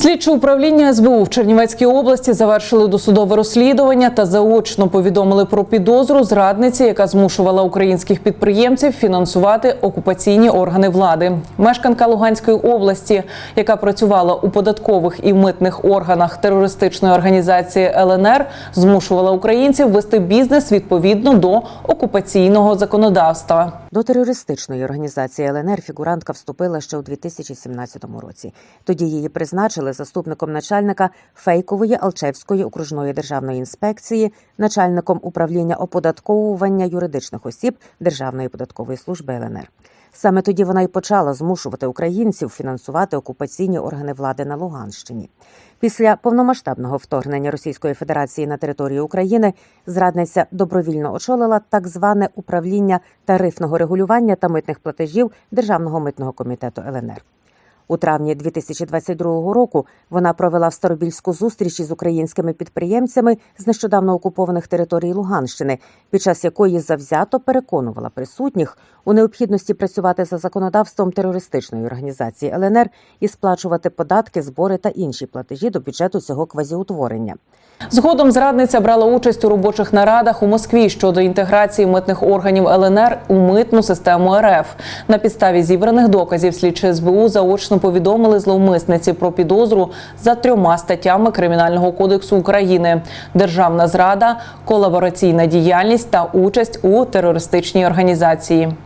Слідче управління СБУ в Чернівецькій області завершили досудове розслідування та заочно повідомили про підозру зрадниці, яка змушувала українських підприємців фінансувати окупаційні органи влади. Мешканка Луганської області, яка працювала у податкових і митних органах терористичної організації ЛНР, змушувала українців вести бізнес відповідно до окупаційного законодавства. До терористичної організації ЛНР фігурантка вступила ще у 2017 році. Тоді її призначили заступником начальника фейкової Алчевської окружної державної інспекції, начальником управління оподатковування юридичних осіб Державної податкової служби ЛНР. Саме тоді вона й почала змушувати українців фінансувати окупаційні органи влади на Луганщині. Після повномасштабного вторгнення Російської Федерації на територію України зрадниця добровільно очолила так зване управління тарифного регулювання та митних платежів Державного митного комітету ЛНР. У травні 2022 року вона провела в Старобільську зустріч із українськими підприємцями з нещодавно окупованих територій Луганщини, під час якої завзято переконувала присутніх у необхідності працювати за законодавством терористичної організації ЛНР і сплачувати податки, збори та інші платежі до бюджету цього квазіутворення. Згодом зрадниця брала участь у робочих нарадах у Москві щодо інтеграції митних органів ЛНР у митну систему РФ. На підставі зібраних доказів слідчі СБУ заочно повідомили зловмисниці про підозру за трьома статтями Кримінального кодексу України: державна зрада, колабораційна діяльність та участь у терористичній організації.